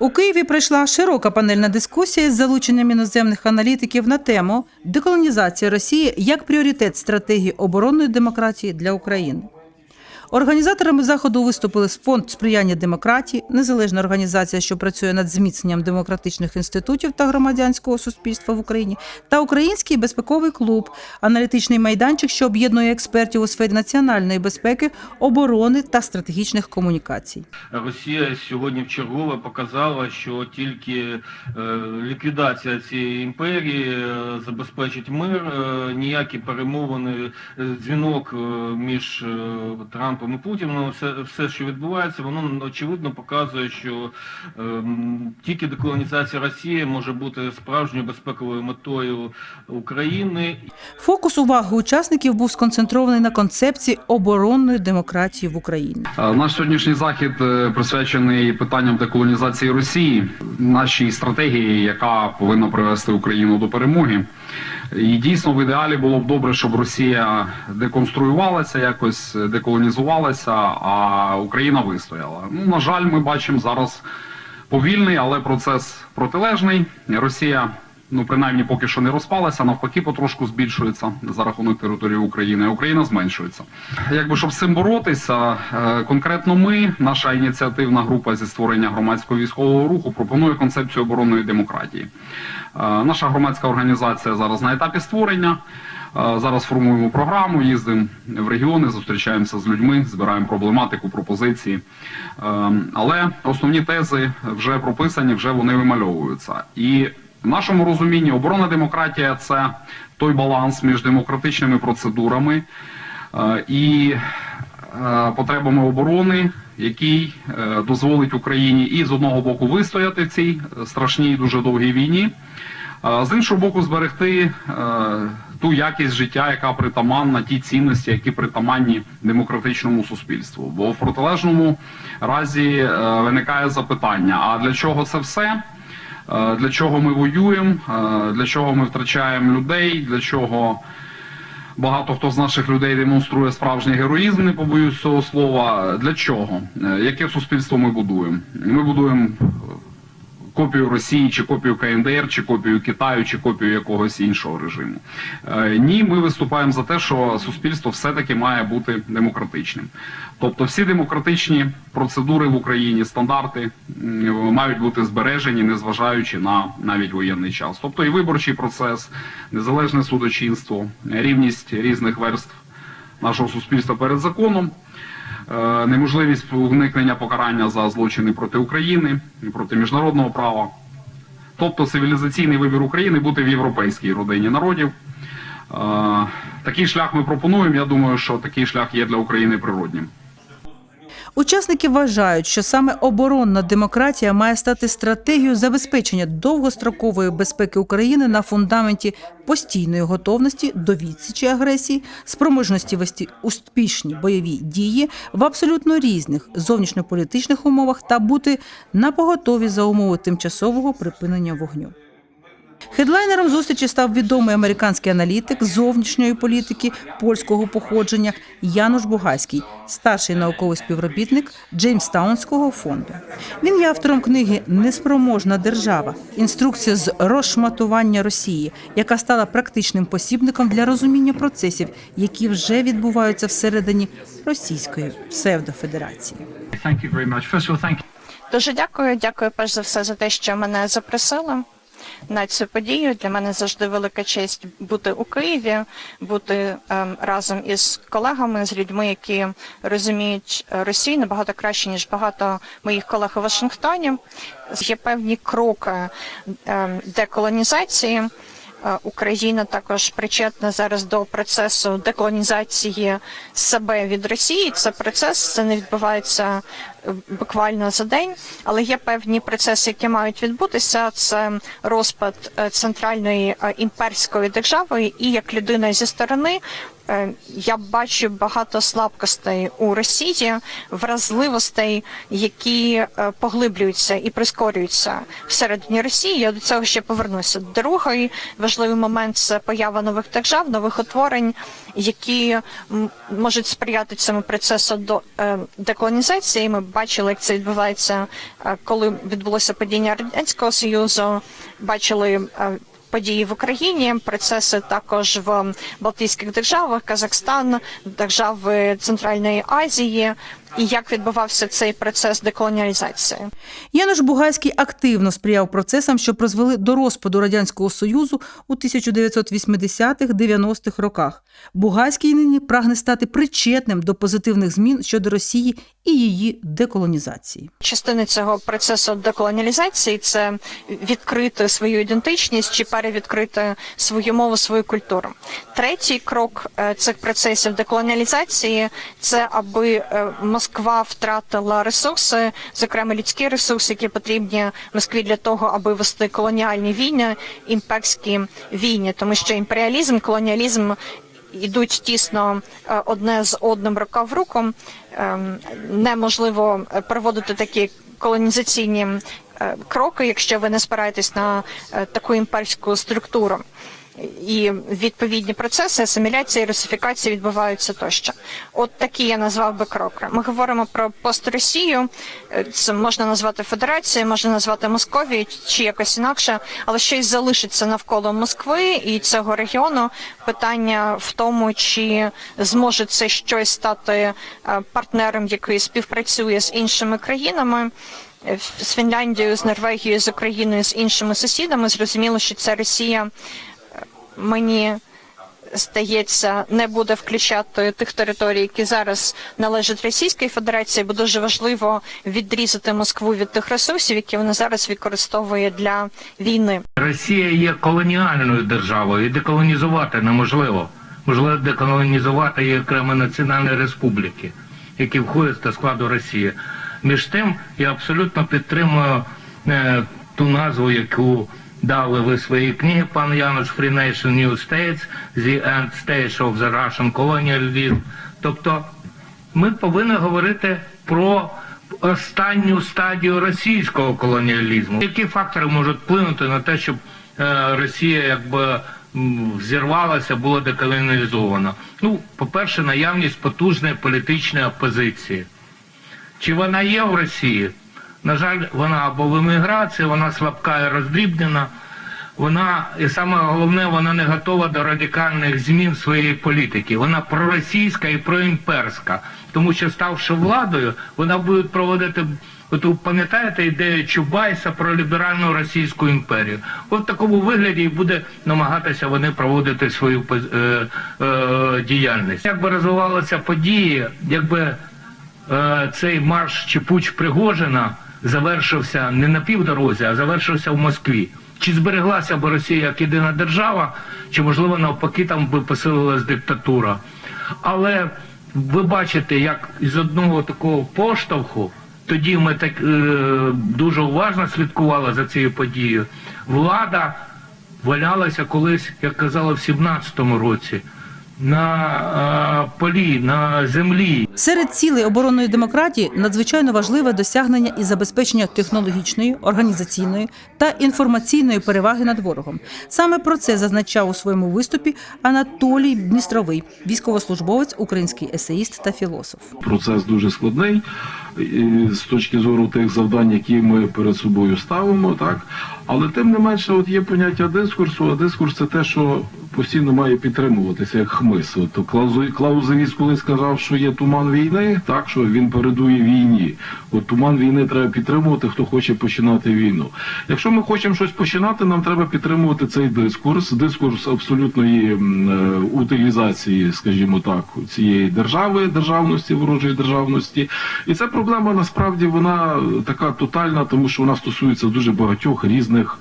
У Києві пройшла широка панельна дискусія з залученням іноземних аналітиків на тему деколонізація Росії як пріоритет стратегії оборонної демократії для України. Організаторами заходу виступили фонд сприяння демократії, незалежна організація, що працює над зміцненням демократичних інститутів та громадянського суспільства в Україні, та Український безпековий клуб, аналітичний майданчик, що об'єднує експертів у сфері національної безпеки, оборони та стратегічних комунікацій. Росія сьогодні вчергове показала, що тільки е, ліквідація цієї імперії е, забезпечить мир, е, ніякі перемовини, дзвінок між е, Трампом і Путіним, все, все, що відбувається, воно очевидно показує, що е, тільки деколонізація Росії може бути справжньою безпековою метою України Фокус уваги учасників був сконцентрований на концепції оборонної демократії в Україні. Наш сьогоднішній захід е, присвячений питанням деколонізації Росії, нашій стратегії, яка повинна привести Україну до перемоги. І дійсно в ідеалі було б добре, щоб Росія деконструювалася, якось деколонізувалася, а Україна вистояла. Ну на жаль, ми бачимо зараз повільний, але процес протилежний. Росія. Ну, принаймні, поки що не розпалася, навпаки, потрошку збільшується за рахунок території України, Україна зменшується. Якби щоб з цим боротися, е, конкретно ми, наша ініціативна група зі створення громадського військового руху, пропонує концепцію оборонної демократії. Е, Наша громадська організація зараз на етапі створення. Е, Зараз формуємо програму, їздимо в регіони, зустрічаємося з людьми, збираємо проблематику, пропозиції. Але основні тези вже прописані, вже вони вимальовуються. І в нашому розумінні оборона демократія це той баланс між демократичними процедурами е, і е, потребами оборони, який е, дозволить Україні і з одного боку вистояти в цій страшній дуже довгій війні, з іншого боку, зберегти ту якість життя, яка притаманна, ті цінності, які притаманні демократичному суспільству. Бо в протилежному разі виникає запитання: а для чого це все? Для чого ми воюємо? Для чого ми втрачаємо людей? Для чого багато хто з наших людей демонструє справжній героїзм? Не побоюсь цього слова. Для чого? Е, Яке суспільство ми будуємо? Ми будуємо копію Росії, чи копію КНДР, чи копію Китаю, чи копію якогось іншого режиму. Е, Ні, ми виступаємо за те, що суспільство все-таки має бути демократичним. Тобто всі демократичні процедури в Україні, стандарти мають бути збережені, незважаючи на навіть воєнний час. Тобто і виборчий процес, незалежне судочинство, рівність різних верств нашого суспільства перед законом. Е, неможливість уникнення покарання за злочини проти України проти міжнародного права. Тобто цивілізаційний вибір України бути в європейській родині народів. Е, Такий шлях ми пропонуємо. Я думаю, що такий шлях є для України природнім. Учасники вважають, що саме оборонна демократія має стати стратегією забезпечення довгострокової безпеки України на фундаменті постійної готовності до відсічі агресії, спроможності вести успішні бойові дії в абсолютно різних зовнішньополітичних умовах та бути на поготові за умови тимчасового припинення вогню. Хедлайнером зустрічі став відомий американський аналітик зовнішньої політики польського походження Януш Бугайський, старший науковий співробітник Джеймстаунського фонду. Він є автором книги Неспроможна держава. Інструкція з розшматування Росії, яка стала практичним посібником для розуміння процесів, які вже відбуваються всередині Російської псевдофедерації. Дуже дякую. Дякую перш за все за те, що мене запросили на цю подію. Для мене завжди велика честь бути у Києві, бути ем, разом із колегами, з людьми, які розуміють е, Росію набагато краще ніж багато моїх колег у Вашингтоні. Є певні кроки ем, деколонізації. Україна також причетна зараз до процесу деколонізації себе від Росії. Це процес, це не відбувається е, буквально за день, але є певні процеси, які мають відбутися. Це розпад е, центральної е, імперської держави, і як людина зі сторони я бачу багато слабкостей у Росії, вразливостей, які е, поглиблюються і прискорюються всередині Росії. Я до цього ще повернуся. Другий важливий момент це поява нових держав, нових утворень, які можуть сприяти цьому процесу до е, деколонізації. Ми бачили, як це відбувається, е, коли відбулося падіння радянського союзу. Бачили. Події в Україні, процеси також в Балтійських державах, Казахстан, держави Центральної Азії, і як відбувався цей процес деколоніалізації. Януш Бугайський активно сприяв процесам, що призвели до розпаду радянського союзу у 1980-90-х роках. Бугайський нині прагне стати причетним до позитивних змін щодо Росії і її деколонізації. Частини цього процесу деколоніалізації це відкрити свою ідентичність чи перевідкрити свою мову, свою культуру. Третій крок е, цих процесів деколоніалізації це аби е, Москва втратила ресурси, зокрема людські ресурси, які потрібні Москві для того, аби вести колоніальні війни, імперські війни, тому що імперіалізм, колоніалізм йдуть тісно е, одне з одним рука в руку. Ем, Неможливо проводити такі колонізаційні е, кроки, якщо ви не спираєтесь на е, таку імперську структуру. І відповідні процеси асиміляції, русифікації відбуваються тощо. От такі я назвав би кроки. Ми говоримо про постросію. Е, Це можна назвати Федерацією, можна назвати Московією чи якось інакше, але щось залишиться навколо Москви і цього регіону. Питання в тому, чи зможе це щось стати е, партнером, який співпрацює з іншими країнами. Е, З Фінляндією, з Норвегією, з Україною, з іншими сусідами зрозуміло, що це Росія мені здається, не буде включати тих територій, які зараз належать Російській Федерації, бо дуже важливо відрізати Москву від тих ресурсів, які вона зараз використовує для війни. Росія є колоніальною державою і деколонізувати неможливо. Можливо, деколонізувати є окремі національні республіки, які входять до складу Росії. Між тим, я абсолютно підтримую е, ту назву, яку дали ви в своїй книгі, пан Януш Free Nation New States, The End Stage of the Russian Colonialism. Тобто ми повинні говорити про останню стадію російського колоніалізму. Які фактори можуть вплинути на те, щоб е, Росія якби м, взірвалася, була деколонізована? Ну, по-перше, наявність потужної політичної опозиції. Чи вона є в Росії? На жаль, вона або в еміграції, вона слабка і роздрібнена. Вона, і саме головне, вона не готова до радикальних змін своєї політики. Вона проросійська і проімперська. Тому що, ставши владою, вона буде проводити. От пам'ятаєте ідею Чубайса про ліберальну російську імперію? От в такому вигляді і буде намагатися вони проводити свою е, е, діяльність. Як би розвивалися події, якби цей марш чи пуч Пригожина завершився не на півдорозі, а завершився в Москві. Чи збереглася б Росія як єдина держава, чи можливо навпаки там би посилилась диктатура? Але ви бачите, як із одного такого поштовху, тоді ми так е, дуже уважно слідкували за цією подією. Влада валялася колись, як казали, в 17-му році на е, полі, на землі. Серед цілей оборонної демократії надзвичайно важливе досягнення і забезпечення технологічної, організаційної та інформаційної переваги над ворогом. Саме про це зазначав у своєму виступі Анатолій Дністровий, військовослужбовець, український есеїст та філософ. Процес дуже складний з точки зору тих завдань, які ми перед собою ставимо, так але тим не менше, от є поняття дискурсу. А дискурс це те, що постійно має підтримуватися як хмис. От Клаузу- Клаузевіц коли сказав, що є туман війни, так що він передує війні. От туман війни треба підтримувати, хто хоче починати війну. Якщо ми хочемо щось починати, нам треба підтримувати цей дискурс, дискурс абсолютної е, утилізації, скажімо так, цієї держави, державності, ворожої державності. І ця проблема насправді вона така тотальна, тому що вона стосується дуже багатьох різних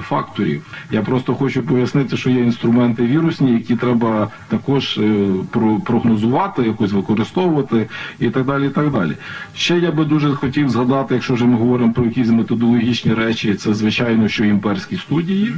факторів. Я просто хочу пояснити, що є інструменти вірусні, які треба також е, про- прогнозувати, якось використовувати і так далі. І так далі. Ще я би дуже хотів згадати, якщо вже ми говоримо про якісь методологічні речі, це звичайно, що імперські студії,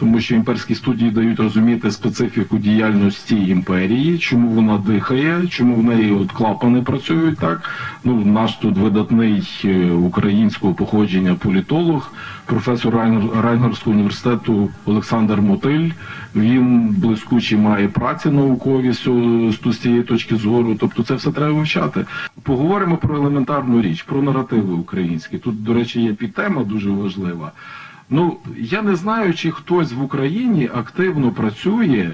тому що імперські студії дають розуміти специфіку діяльності імперії, чому вона дихає, чому в неї от клапани працюють так. Ну, наш тут видатний е, українського походження політолог, професор Райнерського університету Олександр Мотиль. Він блискучі має праці наукові з цієї точки зору. Тобто це все треба вивчати. Поговоримо про елементарну річ, про наративи українські. Тут, до речі, є підтема дуже важлива. Ну, я не знаю, чи хтось в Україні активно працює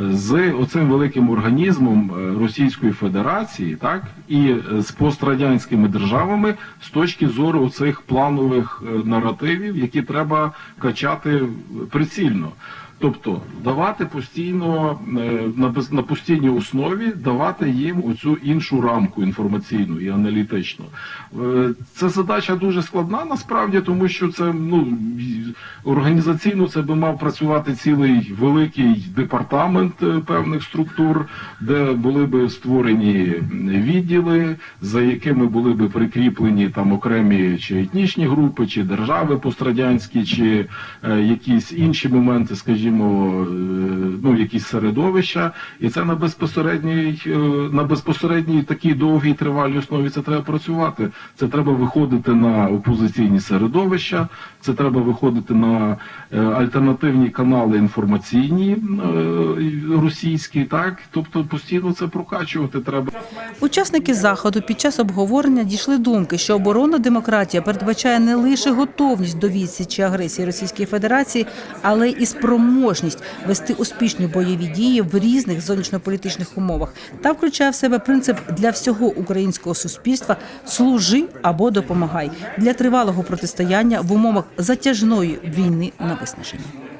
з оцим великим організмом е, Російської Федерації, так і е, з пострадянськими державами з точки зору цих планових е, наративів, які треба качати прицільно. Тобто давати постійно е, на без- на постійній основі давати їм оцю іншу рамку інформаційну і аналітичну. Це задача дуже складна насправді, тому що це ну організаційно це би мав працювати цілий великий департамент е, певних структур, де були би створені відділи, за якими були би прикріплені там окремі чи етнічні групи, чи держави пострадянські, чи е, якісь інші моменти, скажімо, е, ну якісь середовища, і це на безпосередній е, на безпосередній такій довгій тривалій основі це треба працювати. Це треба виходити на опозиційні середовища, це треба виходити на е, альтернативні канали інформаційні російські, так тобто постійно це прокачувати треба. Учасники заходу під час обговорення дійшли думки, що оборонна демократія передбачає не лише готовність до відсічі агресії Російської Федерації, але і спроможність вести успішні бойові дії в різних зовнішньополітичних умовах та включає в себе принцип для всього українського суспільства служи або допомагай для тривалого протистояння в умовах затяжної війни на виснаження.